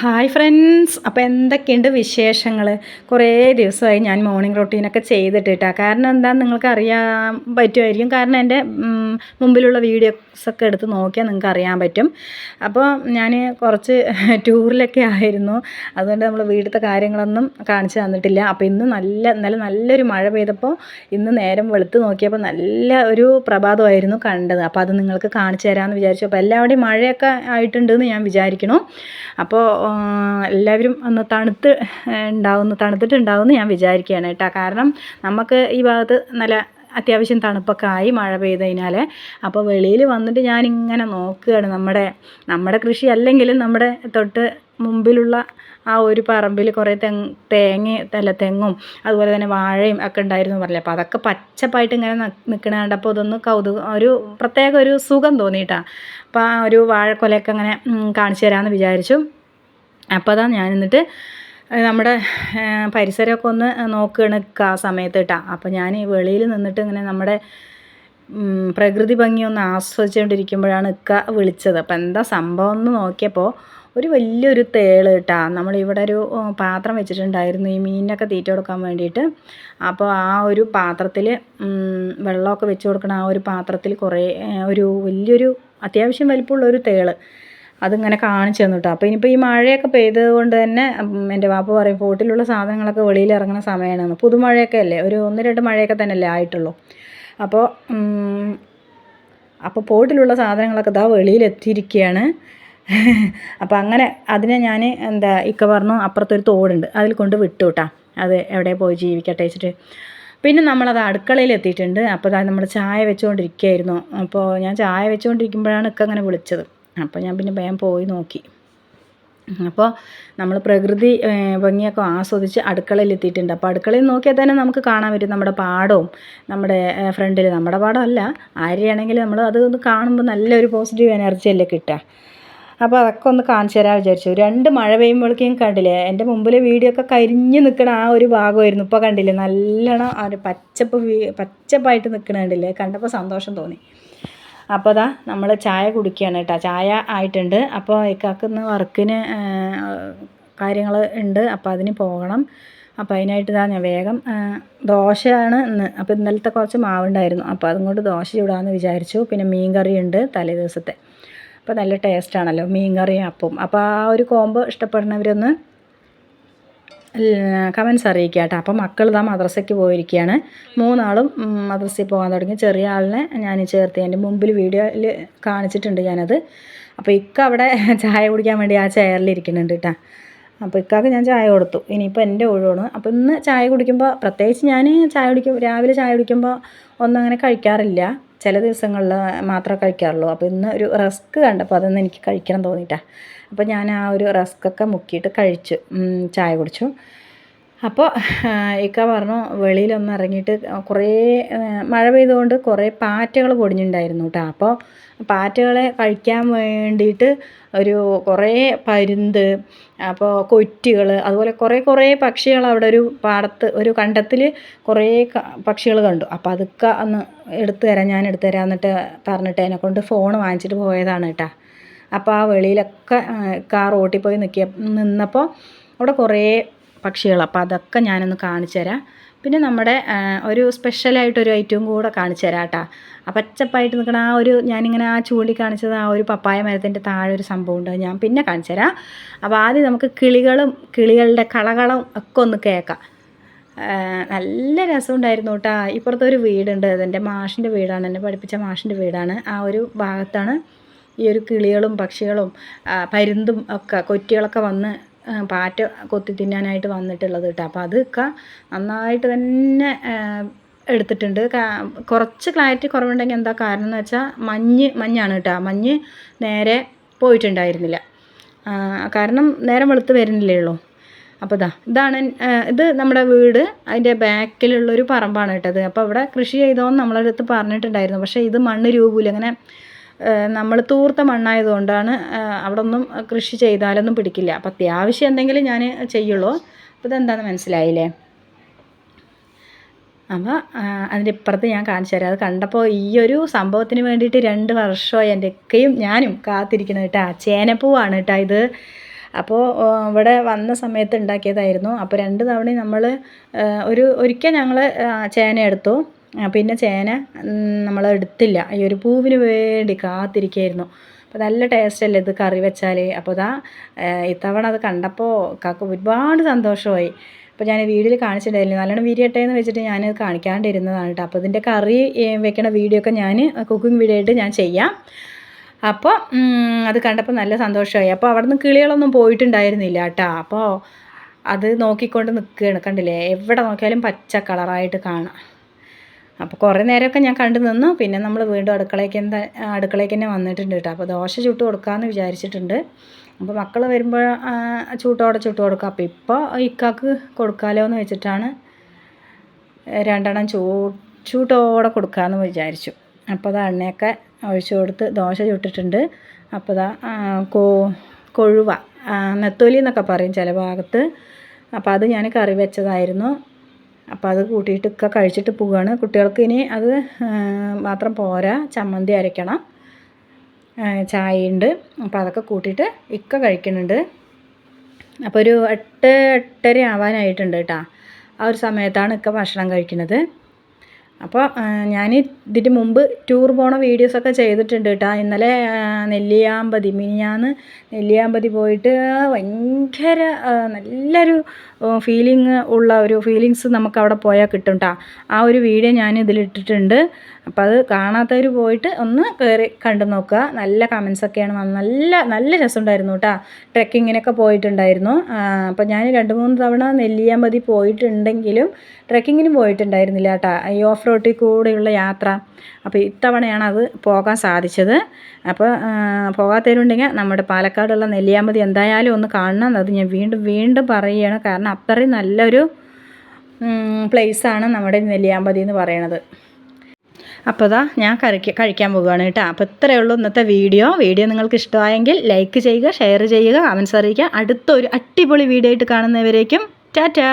Hi friends അപ്പോൾ എന്തൊക്കെയുണ്ട് വിശേഷങ്ങൾ കുറേ ദിവസമായി ഞാൻ മോർണിംഗ് റൊട്ടീനൊക്കെ ചെയ്തിട്ടിട്ടാ. കാരണം എന്താണെന്ന് നിങ്ങൾക്ക് അറിയാൻ പറ്റുമായിരിക്കും. കാരണം എന്റെ മുമ്പിലുള്ള വീഡിയോസൊക്കെ എടുത്ത് നോക്കിയാൽ നിങ്ങൾക്ക് അറിയാൻ പറ്റും. അപ്പോൾ ഞാൻ കുറച്ച് ടൂറിലൊക്കെ ആയിരുന്നു. അതുകൊണ്ട് നമ്മൾ വീട്ടിലത്തെ കാര്യങ്ങളൊന്നും കാണിച്ചു തന്നിട്ടില്ല. അപ്പോൾ ഇന്ന് നല്ല ഇന്നലെ നല്ലൊരു മഴ പെയ്തപ്പോൾ ഇന്ന് നേരം വെളുത്ത് നോക്കിയപ്പോൾ നല്ല ഒരു പ്രഭാതമായിരുന്നു കണ്ടത്. അപ്പോൾ അത് നിങ്ങൾക്ക് കാണിച്ചു തരാമെന്ന് വിചാരിച്ചു. അപ്പോൾ എല്ലാവരുടെയും മഴയൊക്കെ ആയിട്ടുണ്ടെന്ന് ഞാൻ വിചാരിക്കണു അപ്പോൾ എല്ലാവരും ഒന്ന് തണുത്ത് ഉണ്ടാവുന്നു തണുത്തിട്ടുണ്ടാവുമെന്ന് ഞാൻ വിചാരിക്കുകയാണ് കേട്ടോ. കാരണം നമുക്ക് ഈ ഭാഗത്ത് നല്ല അത്യാവശ്യം തണുപ്പൊക്കെ ആയി മഴ പെയ്തതിനാൽ അപ്പോൾ വെളിയിൽ വന്നിട്ട് ഞാനിങ്ങനെ നോക്കുകയാണ് നമ്മുടെ നമ്മുടെ കൃഷി അല്ലെങ്കിലും നമ്മുടെ തൊട്ട് മുമ്പിലുള്ള ആ ഒരു പറമ്പിൽ കുറേ തെങ്ങ് തേങ്ങ അല്ല തെങ്ങും അതുപോലെ തന്നെ വാഴയും ഒക്കെ ഉണ്ടായിരുന്നു പറഞ്ഞില്ലേ. അപ്പോൾ അതൊക്കെ പച്ചപ്പായിട്ട് ഇങ്ങനെ നിൽക്കണ കണ്ടപ്പോൾ ഇതൊന്ന് കൗതുകം ഒരു പ്രത്യേക ഒരു സുഖം തോന്നിയിട്ടാണ് അപ്പോൾ ആ ഒരു വാഴക്കൊലയൊക്കെ അങ്ങനെ കാണിച്ചു തരാമെന്ന് വിചാരിച്ചു. അപ്പോൾ അതാ ഞാൻ എന്നിട്ട് നമ്മുടെ പരിസരമൊക്കെ ഒന്ന് നോക്കുകയാണ് ആ സമയത്ത് കേട്ടോ അപ്പോൾ ഞാൻ വെളിയിൽ നിന്നിട്ട് ഇങ്ങനെ നമ്മുടെ പ്രകൃതി ഭംഗി ഒന്ന് ആസ്വദിച്ചുകൊണ്ടിരിക്കുമ്പോഴാണ് ഇക്ക വിളിച്ചത്. അപ്പോൾ എന്താ സംഭവം എന്ന് നോക്കിയപ്പോൾ ഒരു വലിയൊരു തേൾ കേട്ടാ നമ്മളിവിടെ ഒരു പാത്രം വെച്ചിട്ടുണ്ടായിരുന്നു ഈ മീനിനൊക്കെ തീറ്റ കൊടുക്കാൻ വേണ്ടിയിട്ട്. അപ്പോൾ ആ ഒരു പാത്രത്തിൽ വെള്ളമൊക്കെ വെച്ച് കൊടുക്കണ ആ ഒരു പാത്രത്തിൽ കുറേ ഒരു വലിയൊരു അത്യാവശ്യം വലിപ്പമുള്ള ഒരു തേൾ. അതിങ്ങനെ കാണിച്ചു തന്നു കേട്ടോ അപ്പോൾ ഇനിയിപ്പോൾ ഈ മഴയൊക്കെ പെയ്തത് കൊണ്ട് തന്നെ എന്റെ വാപ്പ പറയും ഫോട്ടിലുള്ള സാധനങ്ങളൊക്കെ വെളിയിൽ ഇറങ്ങുന്ന സമയമാണ്. പുതുമഴയൊക്കെ അല്ലേ? ഒരു ഒന്ന് രണ്ട് മഴയൊക്കെ തന്നെ അല്ലേ ആയിട്ടുള്ളൂ അപ്പോൾ അപ്പോൾ പോട്ടിലുള്ള സാധനങ്ങളൊക്കെ ഇതാ വെളിയിൽ എത്തിയിരിക്കുകയാണ് അപ്പോൾ അങ്ങനെ അതിനെ ഞാൻ എന്താ ഇക്ക പറഞ്ഞു അപ്പുറത്തൊരു തോടുണ്ട് അതിൽ കൊണ്ട് വിട്ടു കേട്ടാ അത് എവിടെ പോയി ജീവിക്കട്ടെ? വെച്ചിട്ട്. പിന്നെ നമ്മളത് അടുക്കളയിൽ എത്തിയിട്ടുണ്ട്. അപ്പോൾ നമ്മൾ ചായ വെച്ചുകൊണ്ടിരിക്കുകയായിരുന്നു. അപ്പോൾ ഞാൻ ചായ വെച്ചുകൊണ്ടിരിക്കുമ്പോഴാണ് ഇക്ക അങ്ങനെ വിളിച്ചത്. അപ്പോൾ ഞാൻ പിന്നെ വേഗം പോയി നോക്കി. അപ്പോൾ നമ്മൾ പ്രകൃതി ഭംഗിയൊക്കെ ആസ്വദിച്ച് അടുക്കളയിൽ എത്തിയിട്ടുണ്ട്. അപ്പോൾ അടുക്കളയിൽ നോക്കിയാൽ തന്നെ നമുക്ക് കാണാൻ പറ്റും നമ്മുടെ പാടവും നമ്മുടെ ഫ്രണ്ടിൽ നമ്മുടെ പാടമല്ല ആരെയാണെങ്കിൽ നമ്മൾ അത് ഒന്ന് കാണുമ്പോൾ നല്ലൊരു പോസിറ്റീവ് എനർജി അല്ലേ കിട്ടുക അപ്പോൾ അതൊക്കെ ഒന്ന് കാണിച്ചു തരാൻ വിചാരിച്ചു. രണ്ട് മഴ പെയ്യുമ്പോഴേക്കും കണ്ടില്ലേ എന്റെ മുമ്പിൽ വീഡിയോ ഒക്കെ കരിഞ്ഞ് നിൽക്കണ ആ ഒരു ഭാഗമായിരുന്നു. ഇപ്പോൾ കണ്ടില്ലേ നല്ലോണം ആ ഒരു പച്ചപ്പ് പച്ചപ്പായിട്ട് നിൽക്കണ കണ്ടില്ലേ കണ്ടപ്പോൾ സന്തോഷം തോന്നി. അപ്പോൾ അതാ നമ്മൾ ചായ കുടിക്കുകയാണ് കേട്ടോ ചായ ആയിട്ടുണ്ട്. അപ്പോൾ ഇക്കാക്കുന്ന വർക്കിന് കാര്യങ്ങൾ ഉണ്ട്. അപ്പോൾ അതിന് പോകണം. അപ്പോൾ അതിനായിട്ട് ഇതാ ഞാൻ വേഗം ദോശയാണ് ഇന്ന്. അപ്പോൾ ഇന്നലത്തെ കുറച്ച് മാവുണ്ടായിരുന്നു. അപ്പോൾ അതും കൊണ്ട് ദോശ ചൂടാമെന്ന് വിചാരിച്ചു. പിന്നെ മീൻ കറിയുണ്ട് തലേ ദിവസത്തെ അപ്പോൾ നല്ല ടേസ്റ്റാണല്ലോ മീൻ കറിയും അപ്പവും. അപ്പോൾ ആ ഒരു കോംബോ ഇഷ്ടപ്പെടുന്നവരൊന്ന് കമൻസ് അറിയിക്കുക കേട്ടോ അപ്പം മക്കൾ ഇതാ മദ്രസയ്ക്ക് പോയിരിക്കുകയാണ് മൂന്നാളും മദ്രസയിൽ പോകാൻ തുടങ്ങി. ചെറിയ ആളിനെ ഞാൻ ചേർത്ത് എന്റെ മുമ്പിൽ വീഡിയോയിൽ കാണിച്ചിട്ടുണ്ട് ഞാനത്. അപ്പോൾ ഇക്ക അവിടെ ചായ കുടിക്കാൻ വേണ്ടി ആ ചെയറിൽ ഇരിക്കുന്നുണ്ട് കേട്ടോ അപ്പോൾ ഇക്കാക്ക് ഞാൻ ചായ കൊടുത്തു. ഇനിയിപ്പോൾ എന്റെ ഒഴിവാണ്. അപ്പോൾ ഇന്ന് ചായ കുടിക്കുമ്പോൾ പ്രത്യേകിച്ച് ഞാൻ ചായ കുടിക്കും രാവിലെ ചായ കുടിക്കുമ്പോൾ ഒന്നും അങ്ങനെ കഴിക്കാറില്ല. ചില ദിവസങ്ങളിൽ മാത്രമേ കഴിക്കാറുള്ളൂ. അപ്പോൾ ഇന്ന് ഒരു റസ്ക് കണ്ടപ്പോൾ അതൊന്നും എനിക്ക് കഴിക്കണം തോന്നിയിട്ടാണ് അപ്പോൾ ഞാൻ ആ ഒരു റസ്ക്കൊക്കെ മുക്കിയിട്ട് കഴിച്ചു. ചായ കുടിച്ചു. അപ്പോൾ ഇക്ക പറഞ്ഞു വെളിയിലൊന്ന് ഇറങ്ങിയിട്ട് കുറേ മഴ പെയ്തുകൊണ്ട് കുറേ പാറ്റകൾ പൊടിഞ്ഞിട്ടുണ്ടായിരുന്നു കേട്ടോ അപ്പോൾ പാറ്റകളെ കഴിക്കാൻ വേണ്ടിയിട്ട് ഒരു കുറേ പരുന്ത് അപ്പോൾ കൊറ്റുകൾ അതുപോലെ കുറേ കുറേ പക്ഷികൾ അവിടെ ഒരു പാടത്ത് ഒരു കണ്ടത്തിൽ കുറേ പക്ഷികൾ കണ്ടു. അപ്പോൾ അതൊക്കെ ഒന്ന് എടുത്തു തരാം ഞാൻ എടുത്തു തരാം എന്നിട്ട് പറഞ്ഞിട്ട് എന്നെ കൊണ്ട് ഫോൺ വാങ്ങിച്ചിട്ട് പോയതാണ് കേട്ടോ അപ്പോൾ ആ വെളിയിലൊക്കെ കാർ ഓട്ടിപ്പോയി പോയി നിൽക്കിയ നിന്നപ്പോൾ അവിടെ കുറേ പക്ഷികൾ. അപ്പോൾ അതൊക്കെ ഞാനൊന്ന് കാണിച്ചു തരാം. പിന്നെ നമ്മുടെ ഒരു സ്പെഷ്യലായിട്ടൊരു ഐറ്റവും കൂടെ കാണിച്ചു തരാം കേട്ടോ. ആ പച്ചപ്പായിട്ട് നിൽക്കണ ആ ഒരു ഞാനിങ്ങനെ ആ ചൂണ്ടി കാണിച്ചത് ആ ഒരു പപ്പായ മരത്തിന്റെ താഴെ ഒരു സംഭവം ഉണ്ട്. ഞാൻ പിന്നെ കാണിച്ചു തരാം. അപ്പോൾ ആദ്യം നമുക്ക് കിളികളും കിളികളുടെ കളകളും ഒക്കെ ഒന്ന് കേൾക്കാം. നല്ല രസമുണ്ടായിരുന്നു കേട്ടോ. ഇപ്പുറത്തെ ഒരു വീടുണ്ട്. അതെന്റെ മാഷിന്റെ വീടാണ്. എന്നെ പഠിപ്പിച്ച മാഷിന്റെ വീടാണ്. ആ ഒരു ഭാഗത്താണ് ഈ ഒരു കിളികളും പക്ഷികളും പരുന്തും ഒക്കെ കൊറ്റികളൊക്കെ വന്ന് പാറ്റ കൊത്തി തിന്നാനായിട്ട് വന്നിട്ടുള്ളത് കേട്ടോ. അപ്പോൾ അതൊക്കെ നന്നായിട്ട് തന്നെ എടുത്തിട്ടുണ്ട്. കുറച്ച് ക്ലാരിറ്റി കുറവുണ്ടെങ്കിൽ എന്താ കാരണം എന്ന് വെച്ചാൽ മഞ്ഞ് മഞ്ഞാണ് കേട്ടോ. മഞ്ഞ് നേരെ പോയിട്ടുണ്ടായിരുന്നില്ല. കാരണം നേരം വെളുത്ത് വരുന്നില്ലേ അപ്പോൾ ഇതാ ഇതാണ് ഇത് നമ്മുടെ വീട്. അതിന്റെ ബാക്കിലുള്ളൊരു പറമ്പാണ് കേട്ടത്. അപ്പോൾ അവിടെ കൃഷി ചെയ്തോന്ന് നമ്മളടുത്ത് പറഞ്ഞിട്ടുണ്ടായിരുന്നു. പക്ഷേ ഇത് മണ്ണ് രൂപൂല. അങ്ങനെ നമ്മൾ തൂർത്ത മണ്ണായതുകൊണ്ടാണ് അവിടെ ഒന്നും കൃഷി ചെയ്താലൊന്നും പിടിക്കില്ല. അപ്പം അത്യാവശ്യം എന്തെങ്കിലും ഞാൻ ചെയ്യുള്ളൂ. അപ്പോൾ ഇതെന്താണെന്ന് മനസ്സിലായില്ലേ? അപ്പോൾ അതിന്റെ ഇപ്പുറത്ത് ഞാൻ കാണിച്ചു തരാം. അത് കണ്ടപ്പോൾ ഈ ഒരു സംഭവത്തിന് വേണ്ടിയിട്ട് രണ്ട് വർഷമായി എന്റെ ഒക്കെയും ഞാനും കാത്തിരിക്കുന്നത് കേട്ടോ. ചേനപ്പൂവാണ് കേട്ടോ ഇത്. അപ്പോൾ ഇവിടെ വന്ന സമയത്ത് ഉണ്ടാക്കിയതായിരുന്നു. അപ്പോൾ രണ്ട് തവണ നമ്മൾ ഒരു ഒരിക്കൽ ഞങ്ങൾ ചേന എടുത്തു പിന്നെ ചേന നമ്മൾ എടുത്തില്ല. ഈ ഒരു പൂവിന് വേണ്ടി കാത്തിരിക്കുകയായിരുന്നു അപ്പോൾ നല്ല ടേസ്റ്റ് അല്ലേ ഇത് കറി വെച്ചാൽ അപ്പോൾ ഇതാ ഇത്തവണ അത് കണ്ടപ്പോൾ കാക്ക ഒരുപാട് സന്തോഷമായി. അപ്പോൾ ഞാൻ വീഡിയോയിൽ കാണിച്ചിട്ടുണ്ടായിരുന്നു നല്ലോണം വിരിയട്ടെ എന്ന് വെച്ചിട്ട് ഞാൻ കാണിക്കാണ്ടിരുന്നതാണ് കേട്ടോ. അപ്പോൾ ഇതിന്റെ കറി വെക്കണ വീഡിയോ ഒക്കെ ഞാൻ കുക്കിംഗ് വീഡിയോ ആയിട്ട് ഞാൻ ചെയ്യാം. അപ്പോൾ അത് കണ്ടപ്പോൾ നല്ല സന്തോഷമായി. അപ്പോൾ അവിടെ നിന്ന് കിളികളൊന്നും പോയിട്ടുണ്ടായിരുന്നില്ല കേട്ടോ. അപ്പോൾ അത് നോക്കിക്കൊണ്ട് നിൽക്കുകയാണ് കണ്ടില്ലേ? എവിടെ നോക്കിയാലും പച്ച കളറായിട്ട് കാണാം. അപ്പോൾ കുറേ നേരമൊക്കെ ഞാൻ കണ്ടു നിന്നു. പിന്നെ നമ്മൾ വീണ്ടും അടുക്കളയ്ക്ക് എന്താ അടുക്കളയ്ക്ക് തന്നെ വന്നിട്ടുണ്ട് കേട്ടോ അപ്പോൾ ദോശ ചുട്ട് കൊടുക്കാമെന്ന് വിചാരിച്ചിട്ടുണ്ട്. അപ്പോൾ മക്കൾ വരുമ്പോൾ ചൂട്ടോടെ ചുട്ട് കൊടുക്കുക അപ്പോൾ ഇപ്പോൾ ഇക്കാക്ക് കൊടുക്കാമല്ലോ എന്ന് വെച്ചിട്ടാണ് രണ്ടെണ്ണം ചൂ ചൂട്ടോടെ കൊടുക്കാമെന്ന് വിചാരിച്ചു. അപ്പോൾ അത് എണ്ണയൊക്കെ ഒഴിച്ചു കൊടുത്ത് ദോശ ചുട്ടിട്ടുണ്ട്. അപ്പോൾ ഇതാ കോ കൊഴുവ നെത്തോലി എന്നൊക്കെ പറയും ചില ഭാഗത്ത്. അപ്പോൾ അത് ഞാൻ കറി വെച്ചതായിരുന്നു. അപ്പോൾ അത് കൂട്ടിയിട്ട് ഒക്കെ കഴിച്ചിട്ട് പോവുകയാണ് കുട്ടികൾക്ക് ഇനി അത് മാത്രം പോരാ. ചമ്മന്തി അരയ്ക്കണം ചായ ഉണ്ട് അപ്പോൾ അതൊക്കെ കൂട്ടിയിട്ട് ഇക്ക കഴിക്കുന്നുണ്ട്. അപ്പോൾ ഒരു എട്ട് എട്ടര ആവാനായിട്ടുണ്ട് കേട്ടോ. ആ ഒരു സമയത്താണ് ഇക്ക ഭക്ഷണം കഴിക്കുന്നത്. അപ്പോൾ ഞാൻ ഇതിന് മുമ്പ് ടൂർ പോണ വീഡിയോസൊക്കെ ചെയ്തിട്ടുണ്ട് കേട്ടോ ഇന്നലെ നെല്ലിയാമ്പതി മിനിഞ്ഞാന്ന് നെല്ലിയാമ്പതി പോയിട്ട് ഭയങ്കര നല്ലൊരു ഫീലിംഗ് ഉള്ള ഒരു ഫീലിങ്സ് നമുക്ക് അവിടെ പോയാൽ കിട്ടും കേട്ടോ ആ ഒരു വീഡിയോ ഞാൻ ഇതിലിട്ടിട്ടുണ്ട് അപ്പോൾ അത് കാണാത്തവർ പോയിട്ട് ഒന്ന് കയറി കണ്ടു നോക്കുക. നല്ല കമൻസ് ഒക്കെയാണ് വന്നത് നല്ല നല്ല രസമുണ്ടായിരുന്നു കേട്ടോ ട്രെക്കിങ്ങിനൊക്കെ പോയിട്ടുണ്ടായിരുന്നു. അപ്പോൾ ഞാൻ രണ്ട് മൂന്ന് തവണ നെല്ലിയാമ്പതി പോയിട്ടുണ്ടെങ്കിലും ട്രെക്കിങ്ങിന് പോയിട്ടുണ്ടായിരുന്നില്ല കേട്ടോ ഈ ഓഫ് റോഡിൽ കൂടെയുള്ള യാത്ര. അപ്പോൾ ഇത്തവണയാണ് അത് പോകാൻ സാധിച്ചത്. അപ്പോൾ പോകാത്തവരുണ്ടെങ്കിൽ നമ്മുടെ പാലക്കാടുള്ള നെല്ലിയാമ്പതി എന്തായാലും ഒന്ന് കാണണം. അത് ഞാൻ വീണ്ടും വീണ്ടും പറയുകയാണ്. കാരണം അത്രയും നല്ലൊരു പ്ലേസാണ് നമ്മുടെ നെല്ലിയാമ്പതി എന്ന് പറയണത് അപ്പോൾ ഇതാ ഞാൻ കറിക്ക് കഴിക്കാൻ പോവുകയാണ് കേട്ടോ. അപ്പോൾ ഇത്രയേ ഉള്ളൂ ഇന്നത്തെ വീഡിയോ. വീഡിയോ നിങ്ങൾക്ക് ഇഷ്ടമായെങ്കിൽ ലൈക്ക് ചെയ്യുക ഷെയർ ചെയ്യുക കമൻസ് അറിയിക്കുക. അടുത്തൊരു അടിപൊളി വീഡിയോ ആയിട്ട് കാണുന്നവരേക്കും ടാറ്റാ.